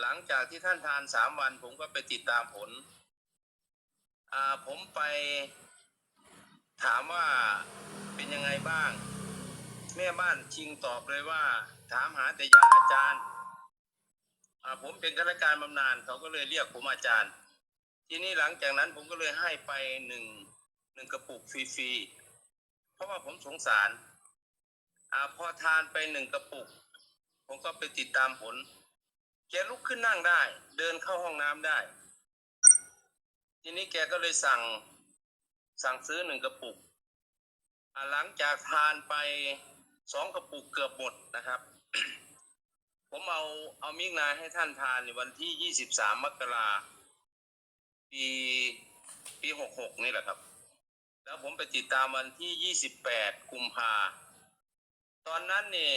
หลังจากที่ท่านทานสามวัน ผมก็ไปติดตามผล อ่าผมไปถามว่าเป็นยังไงบ้าง แม่บ้านชิงตอบเลยว่า ถามหาแต่ยาอาจารย์อ่าผมเป็นข้าราชการบำนาญเขาก็เลยเรียกผมอาจารย์ ทีนี้หลังจากนั้นผมก็เลยให้ไปหนึ่งหนึ่งกระปุกฟรีๆเพราะว่าผมสงสารอ่าพอทานไปหนึ่งกระปุก ผมก็ไปติดตามผล แกลุกขึ้นนั่งได้ เดินเข้าห้องน้ำได้ ทีนี้แกก็เลยสั่งสั่งซื้อหนึ่งกระปุก หลังจากทานไปสองกระปุกเกือบหมดนะครับ ผมเอาเอามิกนายให้ท่านทานในวันที่ยี่สิบสามมกราปีปีหกหกนี่แหละครับ แล้วผมไปติดตามวันที่ยี่สิบแปดกุมภาตอนนั้นเนี่ย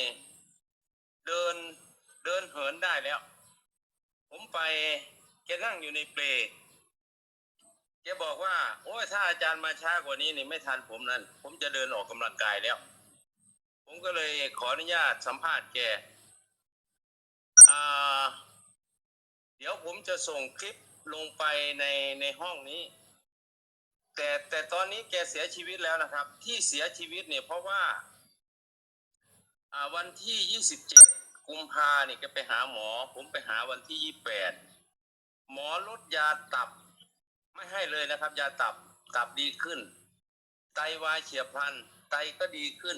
เดินเดินเหินได้แล้ว ผมไปแกนั่งอยู่ในเปลแกบอกว่า โอ้ยถ้าอาจารย์มาช้ากว่านี้นี่ไม่ทันผมนั่น ผมจะเดินออกกำลังกายแล้ว ผมก็เลยขออนุญาตสัมภาษณ์แกอ่าเดี๋ยวผมจะส่งคลิปลงไปในในห้องนี้ แต่แต่ตอนนี้แกเสียชีวิตแล้วนะครับ ที่เสียชีวิตเนี่ยเพราะว่าอ่าวันที่ยี่สิบเจ็ด กุมภาเนี่ยแกไปหาหมอ ผมไปหาวันที่ยี่แปดหมอลดยาตับ ไม่ให้เลยนะครับ ยาตับตับดีขึ้น ไตวายเฉียบพลัน ไตก็ดีขึ้น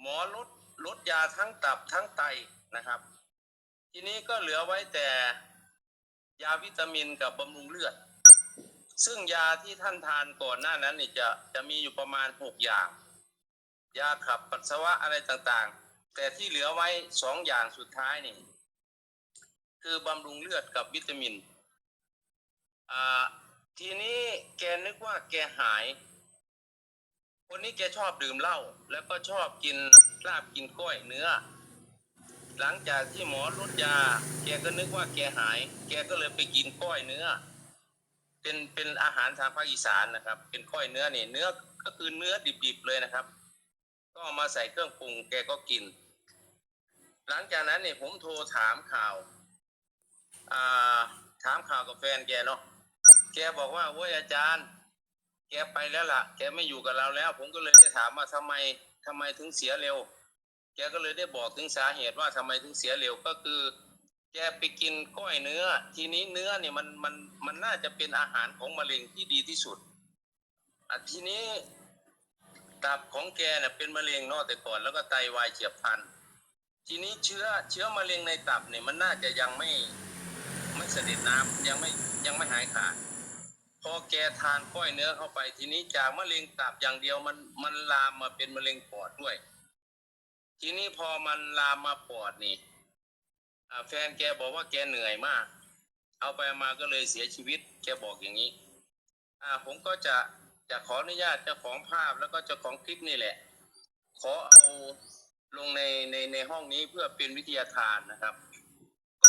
หมอลดลดยาทั้งตับทั้งไตนะครับ ทีนี้ก็เหลือไว้แต่ยาวิตามินกับบำรุงเลือด ซึ่งยาที่ท่านทานก่อนหน้านั้นนี่จะจะมีอยู่ประมาณหกอย่าง ยาขับปัสสาวะอะไรต่างๆ แต่ที่เหลือไว้สองอย่างสุดท้ายนี่ คือบำรุงเลือดกับวิตามิน อ่า ทีนี้แกนึกว่าแกหาย คนนี้แกชอบดื่มเหล้าแล้วก็ชอบกินลาบกินก้อยเนื้อ หลังจากที่หมอลดยา แกก็นึกว่าแกหาย แกก็เลยไปกินก้อยเนื้อ เป็นเป็นอาหารทางภาคอีสานนะครับ เป็นก้อยเนื้อนี่เนื้อก็คือเนื้อดิบๆเลยนะครับ ก็มาใส่เครื่องปรุงแกก็กิน หลังจากนั้นเนี่ยผมโทรถามข่าวอ่าถามข่าวกับแฟนแกเนาะแกบอกว่าโว้ยอาจารย์ แกไปแล้วล่ะ แกไม่อยู่กับเราแล้ว ผมก็เลยได้ถามว่าทำไมทำไมถึงเสียเร็ว แกก็เลยได้บอกถึงสาเหตุว่าทำไมถึงเสียเร็วก็คือ แกไปกินก้อยเนื้อ ทีนี้เนื้อเนี่ยมันมันมันน่าจะเป็นอาหารของมะเร็งที่ดีที่สุดอะทีนี้ตับของแกเนี่ยเป็นมะเร็งนอกแต่ก่อนแล้วก็ไตวายเฉียบพลัน ทีนี้เชื้อเชื้อมะเร็งในตับเนี่ยมันน่าจะยังไม่ไม่เสด็จน้ำยังไม่ยังไม่หายขาดพอแกทานก้อยเนื้อเข้าไป ทีนี้จากมะเร็งตับอย่างเดียวมันมันลามมาเป็นมะเร็งปอดด้วย ทีนี้พอมันลามมาปอดนี่แฟนแกบอกว่าแกเหนื่อยมาก เอาไปมาก็เลยเสียชีวิต แกบอกอย่างนี้ อ่าผมก็จะจะขออนุญาตเจ้าของภาพแล้วก็เจ้าของคลิปนี่แหละ ขอเอา ลงในในในห้องนี้เพื่อเป็นวิทยาทานนะครับ